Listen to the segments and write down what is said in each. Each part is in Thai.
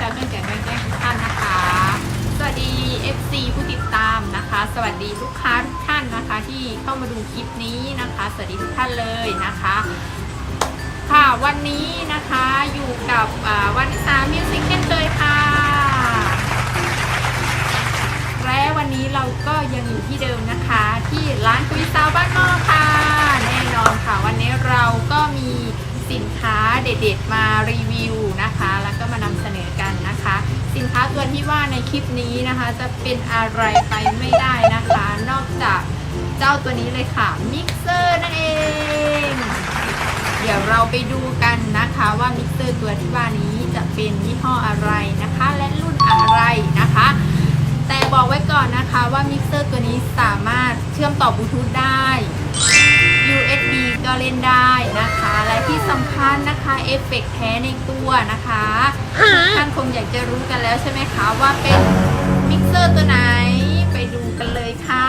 ชาวเรื่องเสียงแจ้งทุกท่านนะคะ สวัสดี FC ผู้ติดตามนะคะ สวัสดีลูกค้าทุกท่านนะคะ ที่เข้ามาดูคลิปนี้นะคะ สวัสดีทุกท่านเลยนะคะ ค่ะวันนี้นะคะอยู่กับวันนิสามิวสิกเช่นเคยค่ะและวันนี้เราก็ยังอยู่ที่เดิมนะคะ ที่ร้านคุยซาวบ้านนอกค่ะ แน่นอนค่ะ วันนี้เราก็มี สินค้าเด็ดๆมารีวิวนะคะ แล้วก็มานำเสนอกันนะคะ สินค้าตัวที่ว่าในคลิปนี้นะคะ จะเป็นอะไรไปไม่ได้นะคะ นอกจากเจ้าตัวนี้เลยค่ะมิกเซอร์นั่นเอง เดี๋ยวเราไปดูกันนะคะว่ามิกเซอร์ตัวที่ว่านี้จะเป็นยี่ห้ออะไรนะคะ และรุ่นอะไรนะคะ แต่บอกไว้ก่อนนะคะว่ามิกเซอร์ตัวนี้สามารถเชื่อมต่อบลูทูธได้ USB ก็เล่นได้นะคะ และที่สำคัญนะคะเอฟเฟกต์แท้ในตัวนะคะท่านคงอยากจะรู้กันแล้วใช่ไหมคะว่าเป็นมิกเซอร์ตัวไหนไปดูกันเลยค่ะ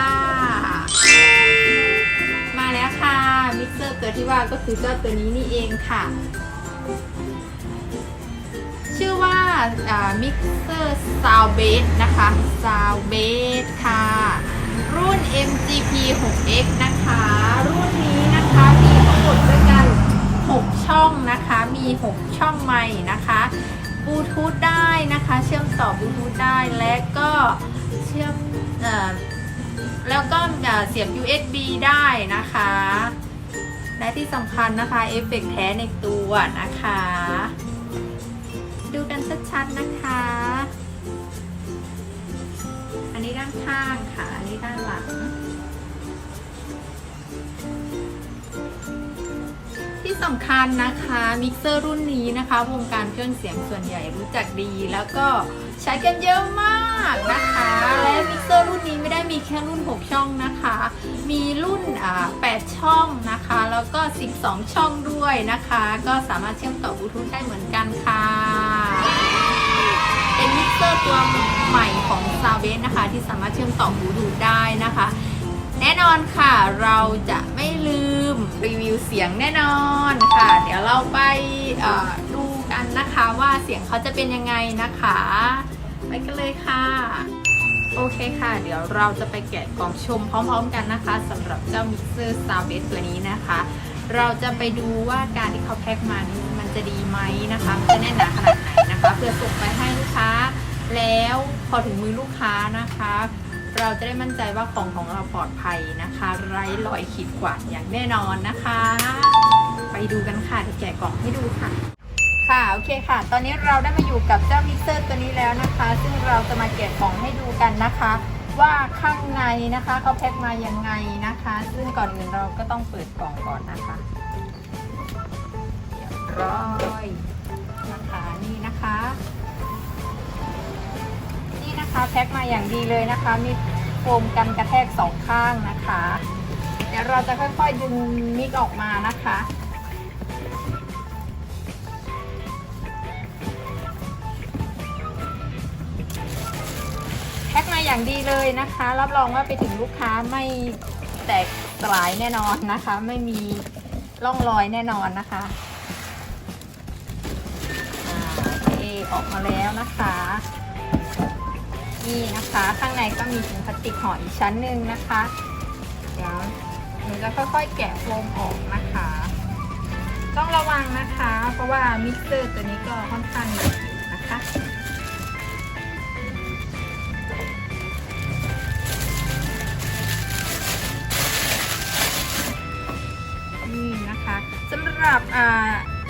มาแล้วค่ะมิกเซอร์ตัวที่ว่าก็คือเจ้าตัวนี้นี่เองค่ะ ชื่อว่ามิกเซอร์ซาวเบสนะคะซาวเบสค่ะ รุ่น MGP 6X นะคะ รุ่นนี้นะคะ มีทั้งหมดด้วยกัน 6 ช่องนะคะ มี 6 ช่องใหม่นะคะบลูทูธได้นะคะ เชื่อมต่อบลูทูธได้และก็เชื่อมอแล้วก็เสียบ USB ได้นะคะ และที่สำคัญนะคะเอฟเฟกแท้ในตัวนะคะ ดูกันชัดๆนะคะ อันนี้ด้านข้างค่ะ อันนี้ด้านหลัง สำคัญนะคะมิกเซอร์รุ่นนี้นะคะวงการเครื่องเสียงส่วนใหญ่รู้จักดีแล้วก็ใช้กันเยอะมากนะคะ และมิกเซอร์รุ่นนี้ไม่ได้มีแค่รุ่น 6 ช่องนะคะ มีรุ่นอ่า8ช่องนะคะ แล้วก็ 12 ช่องด้วยนะคะ ก็สามารถเชื่อมต่อบลูทูธได้เหมือนกันค่ะเป็นมิกเซอร์ตัวใหม่ของ s o u n d b a s นะคะ ที่สามารถเชื่อมต่อบลูทูธได้นะคะ แน่นอนค่ะ เราจะไม่ลืมรีวิวเสียงแน่นอนค่ะ เดี๋ยวเราไปดูกันนะคะว่าเสียงเขาจะเป็นยังไงนะคะ ไปกันเลยค่ะ โอเคค่ะ เดี๋ยวเราจะไปแกะกล่องชมพร้อมๆกันนะคะสำหรับเจ้ามิกเซอร์ซาวเบสตัวนี้นะคะ เราจะไปดูว่าการที่เขาแพ็คมานี่มันจะดีไหมนะคะมันจะแน่นหนาขนาดไหนนะคะ เพื่อส่งไปให้ลูกค้า แล้วพอถึงมือลูกค้านะคะ เราจะได้มั่นใจว่าของของเราปลอดภัยนะคะ ไร้รอยขีดข่วนอย่างแน่นอนนะคะ ไปดูกันค่ะเดี๋ยวแกะกล่องให้ดูค่ะ ค่ะโอเคค่ะ ตอนนี้เราได้มาอยู่กับเจ้ามิกเซอร์ตัวนี้แล้วนะคะ ซึ่งเราจะมาแกะกล่องให้ดูกันนะคะ ว่าข้างในนะคะเขาแพ็คมายังไงนะคะ ซึ่งก่อนอื่นเราก็ต้องเปิดกล่องก่อนนะคะเรียบร้อยนะคะนี่นะคะ นะคะแพ็คมาอย่างดีเลยนะคะ มีโฟมกันกระแทกสองข้างนะคะ เดี๋ยวเราจะค่อยๆดึงมิกออกมานะคะแพ็คมาอย่างดีเลยนะคะ รับรองว่าไปถึงลูกค้าไม่แตกสลายแน่นอนนะคะ ไม่มีร่องรอยแน่นอนนะคะอ่าโอออกมาแล้วนะคะ นี่นะคะ ข้างในก็มีถุงพลาสติกห่ออีกชั้นหนึ่งนะคะ เดี๋ยวหนูจะค่อยๆแกะโฟมออกนะคะ ต้องระวังนะคะ เพราะว่ามิกเซอร์ตัวนี้ก็ค่อนข้างใหญ่อยู่นะคะนี่นะคะสำหรับอ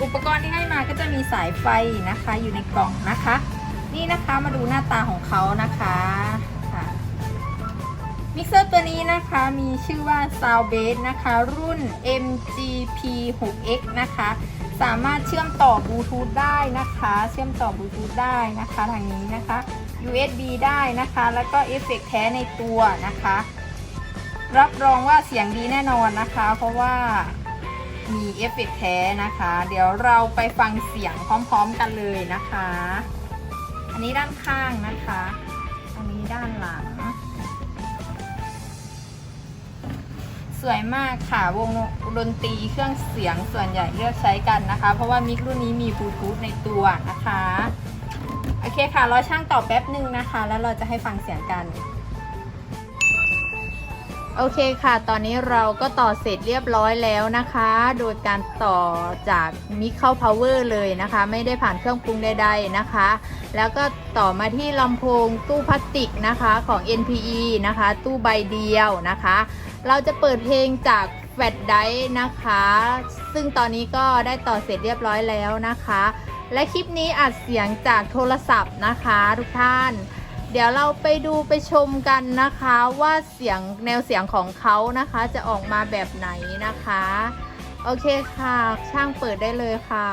อุปกรณ์ที่ให้มาก็จะมีสายไฟนะคะอยู่ในกล่องนะคะ นี่นะคะมาดูหน้าตาของเขานะคะค่ะมิกเซอร์ตัวนี้นะคะมีชื่อว่า Soundbase นะคะ รุ่น MGP 6X นะคะ สามารถเชื่อมต่อบลูทูธได้นะคะ เชื่อมต่อบลูทูธได้นะคะทางนี้นะคะ USB ได้นะคะ แล้วก็เอฟเฟกต์แท้ในตัวนะคะ รับรองว่าเสียงดีแน่นอนนะคะ เพราะว่ามีเอฟเฟกต์แท้นะคะ เดี๋ยวเราไปฟังเสียงพร้อม ๆ กันเลยนะคะ นนี้ด้านข้างนะคะ อันนี้ด้านหลัง สวยมากค่ะ วงดนตรีเครื่องเสียงส่วนใหญ่เลือกใช้กันนะคะ เพราะว่ามิกรุ่นนี้มีบลูทูธในตัวนะคะ โอเคค่ะ รอช่างต่อแป๊บหนึ่งนะคะ แล้วเราจะให้ฟังเสียงกัน โอเคค่ะ ตอนนี้เราก็ต่อเสร็จเรียบร้อยแล้วนะคะ โดยการต่อจากมิเข้า power เลยนะคะ ไม่ได้ผ่านเครื่องปรุงใดๆนะคะ แล้วก็ต่อมาที่ลำโพงตู้พลาสติกนะคะของ NPE นะคะ ตู้ใบเดียวนะคะ เราจะเปิดเพลงจากแฟลชไดร์นะคะ ซึ่งตอนนี้ก็ได้ต่อเสร็จเรียบร้อยแล้วนะคะ และคลิปนี้อัดเสียงจากโทรศัพท์นะคะ ทุกท่าน เดี๋ยวเราไปดูไปชมกันนะคะว่าเสียงแนวเสียงของเขานะคะจะออกมาแบบไหนนะคะ โอเคค่ะ ช่างเปิดได้เลยค่ะ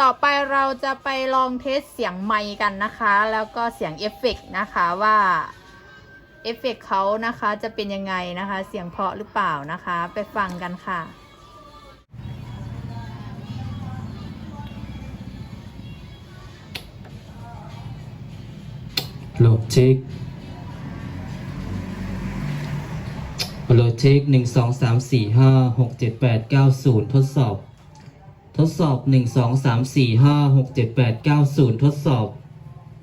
ต่อไปเราจะไปลองเทสเสียงไมค์กันนะคะ แล้วก็เสียงเอฟเฟกนะคะว่าเอฟเฟกเขานะคะจะเป็นยังไงนะคะ เสียงเพาะหรือเปล่านะคะ ไปฟังกันค่ะโหลดเช็คโหลดเช็คหนึ่งสองสามสี่ห้าหกเจ็ดแปดเก้าศูนย์ทดสอบ ทดสอบหนึ่งสองสามสี่ห้าหกเจ็ดแปดเก้าศูนย์ทดสอบ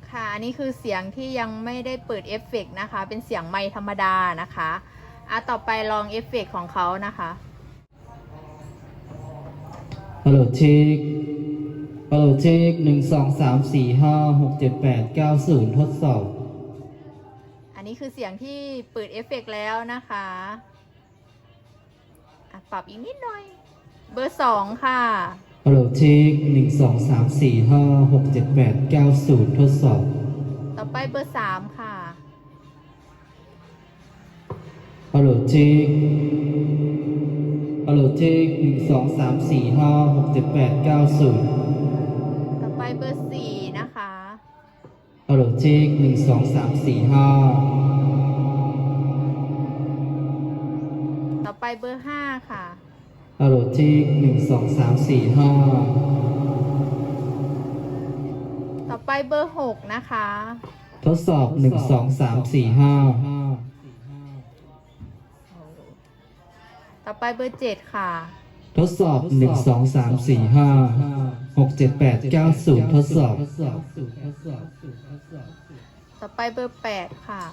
ค่ะ อันนี้คือเสียงที่ยังไม่ได้เปิดเอฟเฟกต์นะคะ เป็นเสียงไมค์ธรรมดานะคะอะต่อไปลองเอฟเฟกต์ของเขานะคะฮัลโหลเช็คฮัลโหลเช็คหนึ่งสองสามสี่ห้าหกเจ็ดแปดเก้าศูนย์ทดสอบ อันนี้คือเสียงที่เปิดเอฟเฟกต์แล้วนะคะอะปรับอีกนิดหน่อย เบอร์สองค่ะฮัลโหลเช็คหนึ่งสองสามสี่ห้าหกเจ็ดแปดเก้าศูนย์ทดสอบ ต่อไปเบอร์สามค่ะ ฮัลโหลเช็คฮัลโหลเช็คหนึ่งสองสามสี่ห้าหกเจ็ดแปดเก้าศูนย์ต่อไปเบอร์สี่นะคะฮัลโหลเช็คหนึ่งสองสามสี่ห้าต่อไปเบอร์ห้าค่ะ ฮัลโหลเช็คหนึ่งสองสามสี่ห้าต่อไปเบอร์หกนะคะ ทดสอบหนึ่งสองสามสี่ห้าต่อไปเบอร์เจ็ดค่ะ ทดสอบหนึ่งสองสามสี่ห้าหกเจ็ดแปดเก้าศูนย์ทดสอบ ต่อไปเบอร์แปดค่ะ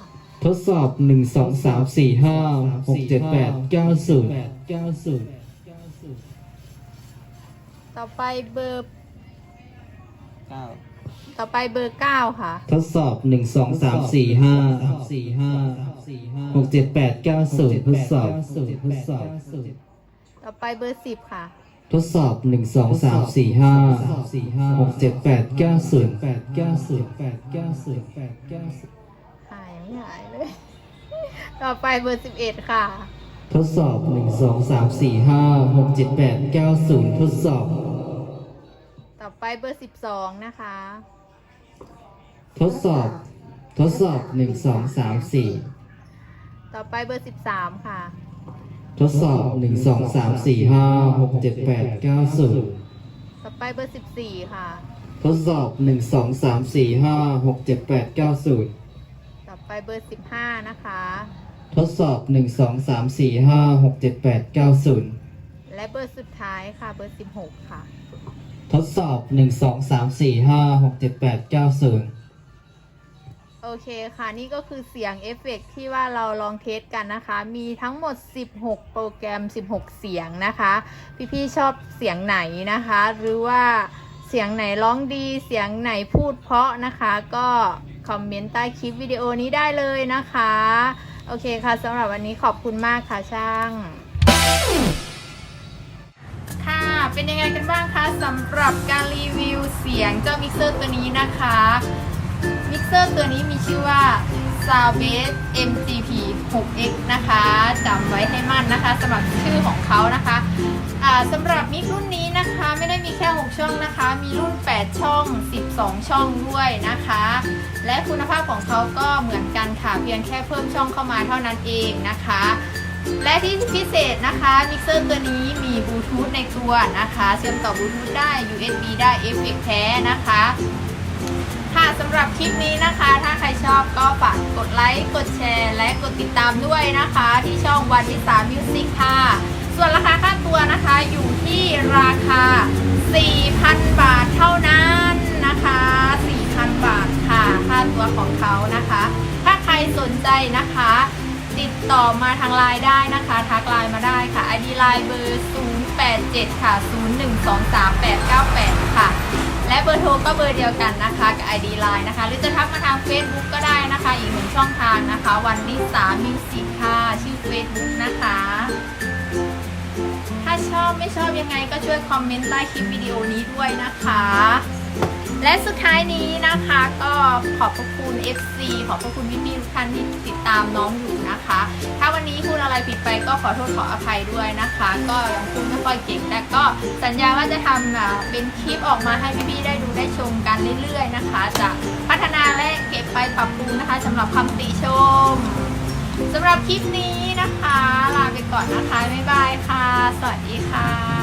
ทดสอบหนึ่งสองสามสี่ห้าหกเจ็ดแปดเก้าศูนย์เก้าศูนย์ ต่อไปเบอร์ เก้าต่อไปเบอร์เก้าค่ะ ทดสอบหนึ่งสองสามสี่ห้าสี่ห้าหกเจ็ดแปดเก้าศูนย์ทดสอบทดสอบ ต่อไปเบอร์สิบค่ะ ทดสอบหนึ่งสองสามสี่ห้าหกเจ็ดแปดเก้าศูนย์แปดเก้าศูนย์แปดเก้าศูนย์แปดเก้าศูนย์หายไม่หายเลย ต่อไปเบอร์สิบเอ็ดค่ะ ทดสอบหนึ่งสองสามสี่ห้าหกเจ็ดแปดเก้าศูนย์ทดสอบต่อ ไปเบอร์สิบสองนะคะ ทดสอบ ทดสอบหนึ่งสองสามสี่ต่อไปเบอร์สิบสามค่ะ ทดสอบหนึ่งสองสามสี่ห้าหกเจ็ดแปดเก้าศูนย์ต่อไปเบอร์สิบสี่ค่ะ ทดสอบหนึ่งสองสามสี่ห้าหกเจ็ดแปดเก้าศูนย์ต่อไปเบอร์สิบห้านะคะ ทดสอบ1 2 3 4 5 6 7 8 9 0และเบอร์สุดท้ายค่ะเบอร์16ค่ะ ทดสอบ 1 2 3 4 5 6 7 8 9 0 โอเคค่ะนี่ก็คือเสียงเอฟเฟกต์ที่ว่าเราลองเทสกันนะคะ มีทั้งหมด 16 โปรแกรม 16 เสียงนะคะ พี่ๆชอบเสียงไหนนะคะ หรือว่าเสียงไหนร้องดีเสียงไหนพูดเพราะนะคะ ก็คอมเมนต์ใต้คลิปวิดีโอนี้ได้เลยนะคะ โอเคค่ะสำหรับวันนี้ขอบคุณมากค่ะช่าง เป็นยังไงกันบ้างคะสำหรับการรีวิวเสียงเจ้ามิกเซอร์ตัวนี้นะคะ มิกเซอร์ตัวนี้มีชื่อว่า Soundbase MGP 6X นะคะจำไว้ให้มั่นนะคะสำหรับชื่อของเขานะคะสำหรับมิกรุ่นนี้นะคะไม่ได้มีแค่ 6 ช่องนะคะ มีรุ่น 8 ช่อง 12 ช่องด้วยนะคะ และคุณภาพของเขาก็เหมือนกันค่ะ เพียงแค่เพิ่มช่องเข้ามาเท่านั้นเองนะคะ และที่พิเศษนะคะมิกเซอร์ตัวนี้มีบลูทูธในตัวนะคะเชื่อมต่อบลูทูธได้ USB ได้เอฟเฟกแท้นะคะค่ะสำหรับคลิปนี้นะคะ ถ้าใครชอบก็ฝากกดไลค์ กดแชร์ และกดติดตามด้วยนะคะ ที่ช่องวันวิสามิวสิกค่ะ ส่วนราคาค่าตัวนะคะอยู่ที่ราคา 4,000 บาทเท่านั้นนะคะ 4,000 บาทค่ะ ค่าตัวของเขานะคะ ถ้าใครสนใจนะคะ ติดต่อมาทางไลน์ได้นะคะทักไลน์มาได้ค่ะ ID ไลน์เบอร์ 087 ค่ะ 0123898 ค่ะ และเบอร์โทรก็เบอร์เดียวกันนะคะกับ ID Line นะคะ หรือจะทักมาทาง Facebook ก็ได้นะคะ อีกหนึ่งช่องทางนะคะ วันนิสามิวสิกค่ะ ชื่อ Facebook นะคะ ถ้าชอบไม่ชอบยังไงก็ช่วยคอมเมนต์ใต้คลิปวิดีโอนี้ด้วยนะคะ และสุดท้ายนี้นะคะก็ขอบพระคุณ FC ขอบพระคุณพี่ๆทุกท่านที่ติดตามน้องอยู่นะคะ ถ้าวันนี้พูดอะไรผิดไปก็ขอโทษขออภัยด้วยนะคะ ก็ยังพูดไม่ค่อยเก่งแต่ก็สัญญาว่าจะทำอ่าเป็นคลิปออกมาให้พี่ๆได้ดูได้ชมกันเรื่อยๆนะคะ จะพัฒนาและเก็บไปปรับปรุงนะคะสำหรับคำติชมสำหรับคลิปนี้นะคะ ลาไปก่อนนะคะบ๊ายบายค่ะ สวัสดีค่ะ